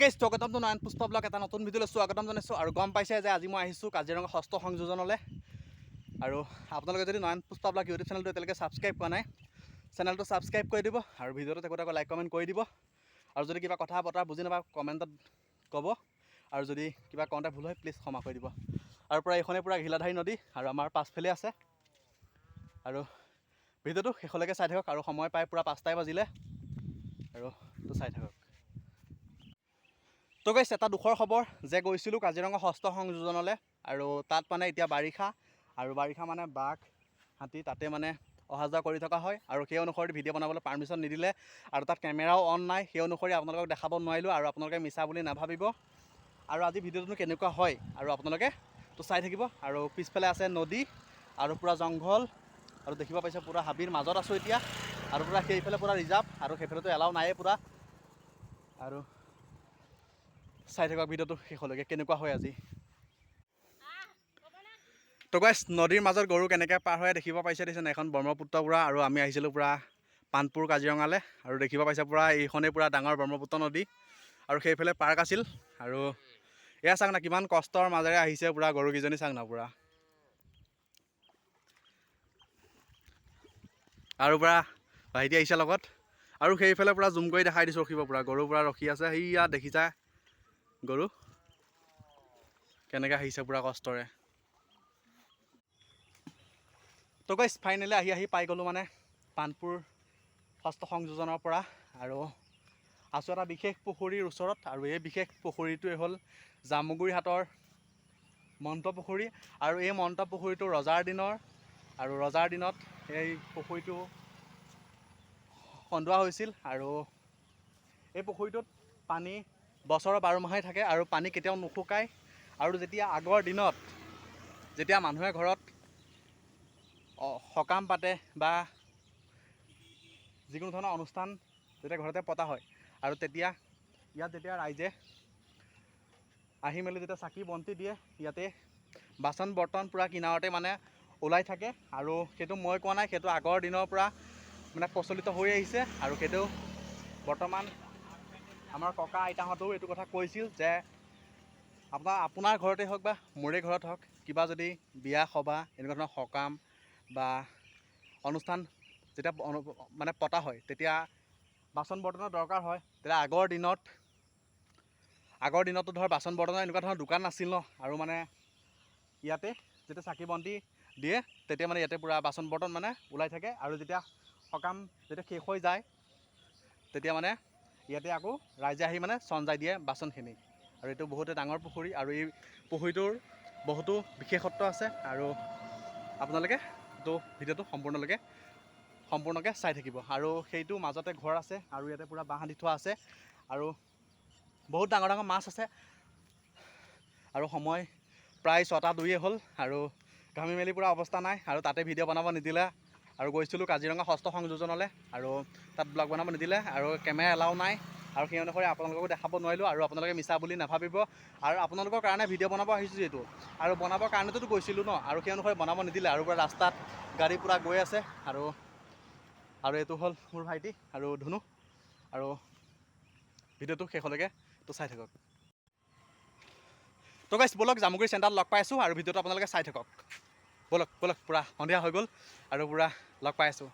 Guys স্বাগতমটো নয়ন পুষ্প blog এটা নতুন ভিডিঅ'লৈ স্বাগতম জনাইছোঁ। আৰু গম পাইছে যে আজি মই আহিছোঁ কাজিৰঙা ষষ্ঠ সংযোজনলৈ। আৰু আপোনালোকে যদি নয়ন পুষ্প ব্লগ ইউটিউব চেনেলটো এতিয়ালৈকে ছাবস্ক্ৰাইব কৰা নাই চেনেলটো ছাবস্ক্ৰাইব কৰি দিব আৰু ভিডিঅ'টো একোটাকৈ লাইক কমেণ্ট কৰি দিব। আৰু যদি কিবা কথা বতৰা বুজি নাপায় কমেণ্টত ক'ব। আৰু যদি কিবা কওঁতে ভুল হয় প্লিজ ক্ষমা কৰি দিব। আৰু পূৰা এইখনেই পূৰা ঘিলাধাৰী নদী আৰু আমাৰ পাছফালে আছে। আৰু ভিডিঅ'টো শেষলৈকে চাই থাকক আৰু সময় পাই পূৰা পাঁচটাই বাজিলে। আৰু চাই থাকক। তো গৈছে এটা দুখৰ খবৰ যে গৈছিলোঁ কাজিৰঙা ষষ্ঠ সংযোজনলৈ আৰু তাত মানে এতিয়া বাৰিষা আৰু বাৰিষা মানে বাঘ হাতী তাতে মানে অহা যোৱা কৰি থকা হয় আৰু সেই অনুসৰি ভিডিঅ' বনাবলৈ পাৰ্মিশ্যন নিদিলে আৰু তাত কেমেৰাও অন নাই সেই অনুসৰি আপোনালোকক দেখাব নোৱাৰিলোঁ আৰু আপোনালোকে মিছা বুলি নাভাবিব। আৰু আজি ভিডিঅ'টোনো কেনেকুৱা হয় আৰু আপোনালোকে তো চাই থাকিব। আৰু পিছফালে আছে নদী আৰু পূৰা জংঘল আৰু দেখিব পাইছে পূৰা হাবিৰ মাজত আছোঁ এতিয়া আৰু পূৰা সেইফালে পূৰা ৰিজাৰ্ভ আৰু সেইফালেতো এলাও নায়েই পূৰা। আৰু চাই থাকক ভিডিঅ'টো শেষলৈকে কেনেকুৱা হয় আজি? তো গাইছ নদীৰ মাজত গৰু কেনেকৈ পাৰ হৈ দেখিব পাইছে দেখিছে এখন ব্ৰহ্মপুত্ৰ পূৰা আৰু আমি আহিছিলোঁ পূৰা পাণপুৰ কাজিৰঙালৈ। আৰু দেখিব পাইছে পূৰা এইখনেই পূৰা ডাঙৰ ব্ৰহ্মপুত্ৰ নদী। আৰু সেইফালে পাৰ্ক আছিল। আৰু এয়া চাওক না কিমান কষ্টৰ মাজেৰে আহিছে পূৰা গৰুকেইজনী চাওক না পূৰা। আৰু পূৰা ভাইটি আহিছে লগত। আৰু সেইফালে পূৰা জুম কৰি দেখাই দিছোঁ ৰখিব পূৰা। গৰু পূৰা ৰখি আছে। সেইয়া দেখিছা গৰু কেনেকৈ আহিছে পূৰা কষ্টৰে। তো গৈছ ফাইনেলি আহি আহি পাই গ'লোঁ মানে পাণপুৰ ষষ্ঠ সংযোজনৰ পৰা আৰু আছোঁ এটা বিশেষ পুখুৰীৰ ওচৰত আৰু এই বিশেষ পুখুৰীটোৱে হ'ল জামুগুৰিহাটৰ মন্ত পুখুৰী আৰু এই মন্ত পুখুৰীটো ৰজাৰ দিনৰ আৰু ৰজাৰ দিনত এই পুখুৰীটো খন্দোৱা হৈছিল আৰু এই পুখুৰীটোত পানী বছৰৰ বাৰ মাহেই থাকে আৰু পানী কেতিয়াও নুশুকায়। আৰু যেতিয়া আগৰ দিনত যেতিয়া মানুহে ঘৰত সকাম পাতে বা যিকোনো ধৰণৰ অনুষ্ঠান যেতিয়া ঘৰতে পতা হয় আৰু তেতিয়া ইয়াত যেতিয়া ৰাইজে আহি মেলি যেতিয়া চাকি বন্তি দিয়ে ইয়াতে বাচন বৰ্তন পূৰা কিনাৰতে মানে ওলাই থাকে। আৰু সেইটো মই কোৱা নাই সেইটো আগৰ দিনৰ পৰা মানে প্ৰচলিত হৈ আহিছে। আৰু সেইটো বৰ্তমান আমাৰ ককা আইতাহঁতেও এইটো কথা কৈছিল যে আপোনাৰ আপোনাৰ ঘৰতে হওক বা মোৰে ঘৰত হওক কিবা যদি বিয়া সবাহ এনেকুৱা ধৰণৰ সকাম বা অনুষ্ঠান যেতিয়া মানে পতা হয় তেতিয়া বাচন বৰ্তনৰ দৰকাৰ হয়। তেতিয়া আগৰ দিনত আগৰ দিনতো ধৰ বাচন বৰ্তনৰ এনেকুৱা ধৰণৰ দোকান নাছিল ন আৰু মানে ইয়াতে যেতিয়া চাকি বন্তি দিয়ে তেতিয়া মানে ইয়াতে পূৰা বাচন বৰ্তন মানে ওলাই থাকে। আৰু যেতিয়া সকাম যেতিয়া শেষ হৈ যায় তেতিয়া মানে ইয়াতে আকৌ ৰাইজে আহি মানে চঞ্জাই দিয়ে বাচনখিনি। আৰু এইটো বহুতে ডাঙৰ পুখুৰী আৰু এই পুখুৰীটোৰ বহুতো বিশেষত্ব আছে আৰু আপোনালোকে এইটো ভিডিঅ'টো সম্পূৰ্ণলৈকে সম্পূৰ্ণকৈ চাই থাকিব। আৰু সেইটো মাজতে ঘৰ আছে আৰু ইয়াতে পূৰা বাঁহ দি থোৱা আছে। আৰু বহুত ডাঙৰ ডাঙৰ মাছ আছে। আৰু সময় প্ৰায় ছটা দুয়ে হ'ল আৰু ঘামি মেলি পূৰা অৱস্থা নাই আৰু তাতে ভিডিঅ' বনাব নিদিলে। আৰু গৈছিলোঁ কাজিৰঙা ষষ্ঠ সংযোজনলৈ আৰু তাত ব্লগ বনাব নিদিলে আৰু কেমেৰা এলাও নাই আৰু সেই অনুসৰি আপোনালোককো দেখাব নোৱাৰিলোঁ আৰু আপোনালোকে মিছা বুলি নাভাবিব আৰু আপোনালোকৰ কাৰণে ভিডিঅ' বনাব আহিছোঁ যিহেতু। আৰু বনাবৰ কাৰণেতো গৈছিলোঁ ন আৰু সেই অনুসৰি বনাব নিদিলে আৰু পূৰা ৰাস্তাত গাড়ী পূৰা গৈ আছে আৰু আৰু এইটো হ'ল মোৰ ভাইটি আৰু ধুনু আৰু ভিডিঅ'টো শেষলৈকে তো চাই থাকক। তো গাইছ ব'লক জামুগুৰি চেণ্টাৰত লগ পাই আছোঁ আৰু ভিডিঅ'টো আপোনালোকে চাই থাকক। ব'লক ব'লক পূৰা সন্ধিয়া হৈ গ'ল আৰু পূৰা লগ পাই আছোঁ।